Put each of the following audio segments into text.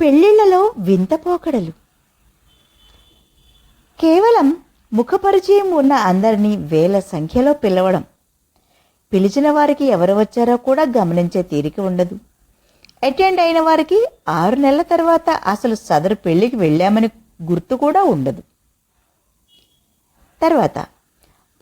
పెళ్ళిళ్ళలో వింత పోకడలు. కేవలం ముఖపరిచయం ఉన్న అందరినీ వేల సంఖ్యలో పిలవడం. పిలిచిన వారికి ఎవరు వచ్చారో కూడా గమనించే తీరిక ఉండదు. అటెండ్ అయిన వారికి ఆరు నెలల తర్వాత అసలు సదరు పెళ్ళికి వెళ్ళామని గుర్తు కూడా ఉండదు. తర్వాత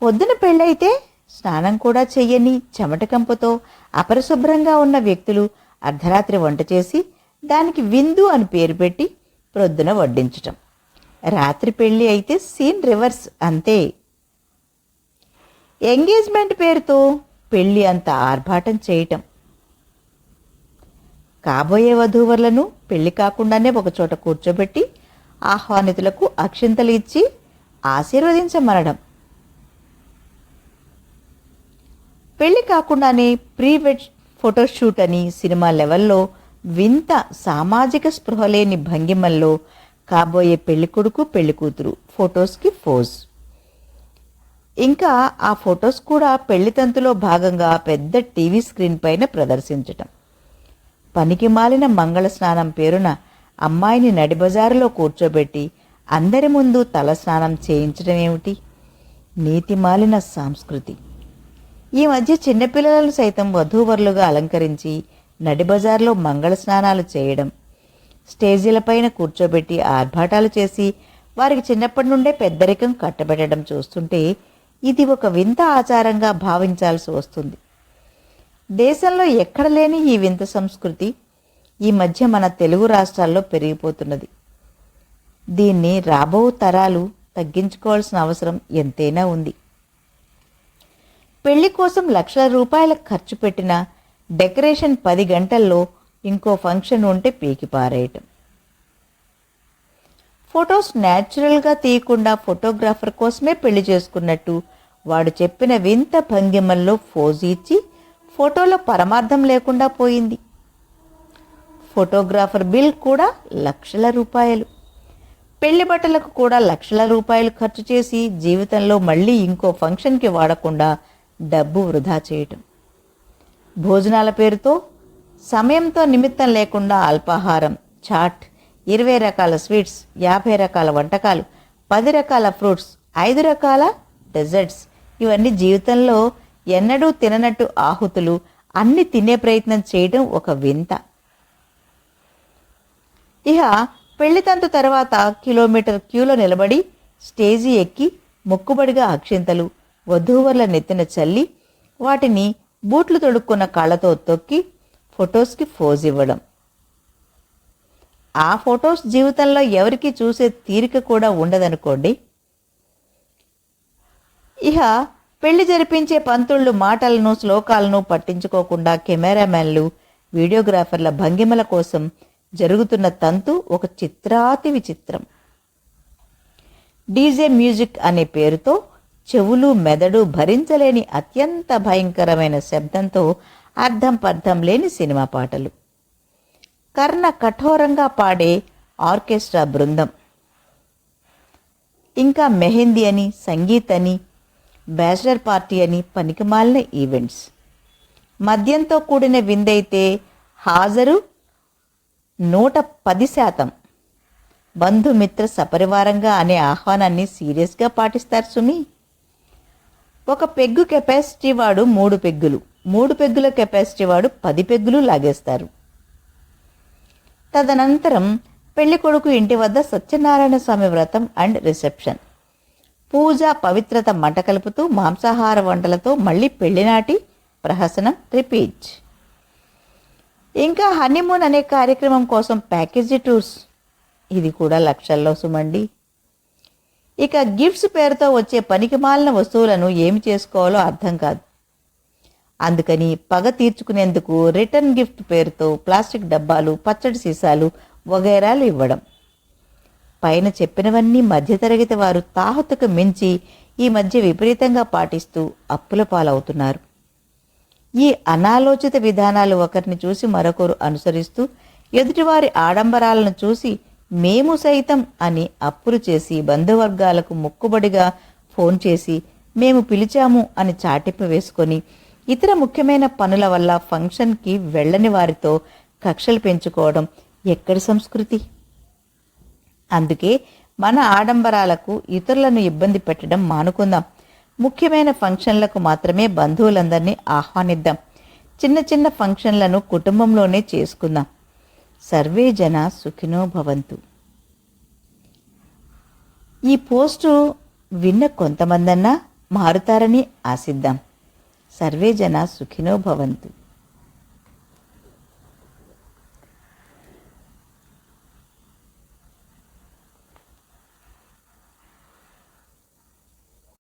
పొద్దున పెళ్ళైతే స్నానం కూడా చెయ్యని చెమట కంపుతో అపరిశుభ్రంగా ఉన్న వ్యక్తులు అర్ధరాత్రి వంట చేసి దానికి విందు అని పేరు పెట్టి ప్రొద్దున వడ్డించటం. రాత్రి పెళ్ళి అయితే సీన్ రివర్స్ అంతే. ఎంగేజ్మెంట్ పేరుతో పెళ్ళి అంత ఆర్భాటం చేయటం. కాబోయే వధూవరులను పెళ్ళి కాకుండానే ఒకచోట కూర్చోబెట్టి ఆహ్వానితులకు అక్షింతలు ఇచ్చి ఆశీర్వదించమనడం. పెళ్ళి కాకుండానే ప్రీ వెడ్ ఫోటోషూట్ అని సినిమా లెవెల్లో వింత సామాజిక స్పృహ లేని భంగిమల్లో కాబోయే పెళ్ళికొడుకు పెళ్ళికూతురు. ఫొటోస్కి ఫోజ్ ఇంకా ఆ ఫొటోస్ కూడా పెళ్ళితంతులో భాగంగా పెద్ద టీవీ స్క్రీన్ పైన ప్రదర్శించటం. పనికి మాలిన మంగళ స్నానం పేరున అమ్మాయిని నడిబజారులో కూర్చోబెట్టి అందరి ముందు తల స్నానం చేయించడం ఏమిటి? నీతి మాలిన సంస్కృతి. ఈ మధ్య చిన్నపిల్లలను సైతం వధూవరులుగా అలంకరించి నడిబజార్లో మంగళ స్నానాలు చేయడం స్టేజీలపైన కూర్చోబెట్టి ఆర్భాటాలు చేసి వారికి చిన్నప్పటి నుండే పెద్దరికం కట్టబెట్టడం చూస్తుంటే ఇది ఒక వింత ఆచారంగా భావించాల్సి వస్తుంది. దేశంలో ఎక్కడ లేని ఈ వింత సంస్కృతి ఈ మధ్య మన తెలుగు రాష్ట్రాల్లో పెరిగిపోతున్నది. దీన్ని రాబో తరాలు తగ్గించుకోవాల్సిన అవసరం ఎంతైనా ఉంది. పెళ్ళి కోసం లక్షల రూపాయల ఖర్చు పెట్టిన డెకరేషన్ పది గంటల్లో ఇంకో ఫంక్షన్ ఉంటే పీకి పారేయటం. ఫొటోస్ న్యాచురల్గా తీయకుండా ఫోటోగ్రాఫర్ కోసమే పెళ్ళి చేసుకున్నట్టు వాడు చెప్పిన వింత భంగిమల్లో ఫోజు ఇచ్చి ఫోటోలో పరమార్థం లేకుండా పోయింది. ఫోటోగ్రాఫర్ బిల్ కూడా లక్షల రూపాయలు. పెళ్ళి బట్టలకు కూడా లక్షల రూపాయలు ఖర్చు చేసి జీవితంలో మళ్ళీ ఇంకో ఫంక్షన్కి వాడకుండా డబ్బు వృధా చేయటం. భోజనాల పేరుతో సమయంతో నిమిత్తం లేకుండా అల్పాహారం చాట్ ఇరవై రకాల స్వీట్స్ యాభై రకాల వంటకాలు పది రకాల ఫ్రూట్స్ ఐదు రకాల డెజర్ట్స్. ఇవన్నీ జీవితంలో ఎన్నడూ తిననట్టు ఆహుతులు అన్ని తినే ప్రయత్నం చేయడం ఒక వింత. ఇక పెళ్ళితంతు తర్వాత కిలోమీటర్ క్యూలో నిలబడి స్టేజీ ఎక్కి మొక్కుబడిగా అక్షింతలు వధూవరుల నెత్తిన చల్లి వాటిని బూట్లు తొడుక్కున్న కాళ్ళతో తొక్కి ఫొటోస్కి ఫోజ్ ఇవ్వడం. ఆ ఫొటోస్ జీవితంలో ఎవరికి చూసే తీరిక కూడా ఉండదనుకోండి. ఇహ పెళ్ళి జరిపించే పంతుళ్ళు మాటలను శ్లోకాలను పట్టించుకోకుండా కెమెరామెన్లు వీడియోగ్రాఫర్ల భంగిమల కోసం జరుగుతున్న తంతు ఒక చిత్రాతి విచిత్రం. డీజే మ్యూజిక్ అనే పేరుతో చెవులు మెదడు భరించలేని అత్యంత భయంకరమైన శబ్దంతో అర్థం పర్థం లేని సినిమా పాటలు. కర్ణ కఠోరంగా పాడే ఆర్కెస్ట్రా బృందం. ఇంకా మెహందీ అని సంగీత్ అని బ్యాచిలర్ పార్టీ అని పనికిమాలిన ఈవెంట్స్. మద్యంతో కూడిన విందైతే హాజరు నూట పది శాతం. బంధుమిత్ర సపరివారంగా అనే ఆహ్వానాన్ని సీరియస్గా పాటిస్తారు సుమి. ఒక పెగ్గు కెపాసిటీ వాడు మూడు పెగ్గులు. మూడు పెగ్గుల కెపాసిటీ వాడు పది పెగ్గులు లాగేస్తారు. తదనంతరం పెళ్ళి కొడుకు ఇంటి వద్ద సత్యనారాయణ స్వామి వ్రతం అండ్ రిసెప్షన్. పూజ పవిత్రత మంట కలుపుతూ మాంసాహార వంటలతో మళ్ళీ పెళ్ళినాటి ప్రహసనం రిపీట్. ఇంకా హనీమూన్ అనే కార్యక్రమం కోసం ప్యాకేజీ టూర్స్. ఇది కూడా లక్షల్లో సుమండి. ఇక గిఫ్ట్స్ పేరుతో వచ్చే పనికిమాలిన వస్తువులను ఏమి చేసుకోవాలో అర్థం కాదు. అందుకని పగ తీర్చుకునేందుకు రిటర్న్ గిఫ్ట్ పేరుతో ప్లాస్టిక్ డబ్బాలు పచ్చడి సీసాలు వగైరాలు ఇవ్వడం. పైన చెప్పినవన్నీ మధ్యతరగతి వారు తాహతుకు మించి ఈ మధ్య విపరీతంగా పాటిస్తూ అప్పుల పాలవుతున్నారు. ఈ అనాలోచిత విధానాలు ఒకరిని చూసి మరొకరు అనుసరిస్తూ ఎదుటివారి ఆడంబరాలను చూసి మేము సైతం అని అప్పులు చేసి బంధువర్గాలకు మొక్కుబడిగా ఫోన్ చేసి మేము పిలిచాము అని చాటింపు వేసుకొని ఇతర ముఖ్యమైన పనుల వల్ల ఫంక్షన్కి వెళ్ళని వారితో కక్షలు పెంచుకోవడం ఎక్కడి సంస్కృతి? అందుకే మన ఆడంబరాలకు ఇతరులను ఇబ్బంది పెట్టడం మానుకుందాం. ముఖ్యమైన ఫంక్షన్లకు మాత్రమే బంధువులందరినీ ఆహ్వానిద్దాం. చిన్న చిన్న ఫంక్షన్లను కుటుంబంలోనే చేసుకుందాం. సర్వే జన సుఖినో భవంతు. ఈ పోస్టు విన్న కొంతమందన్నా మారుతారని ఆశిద్దాం. సర్వే జన సుఖినో భవంతు.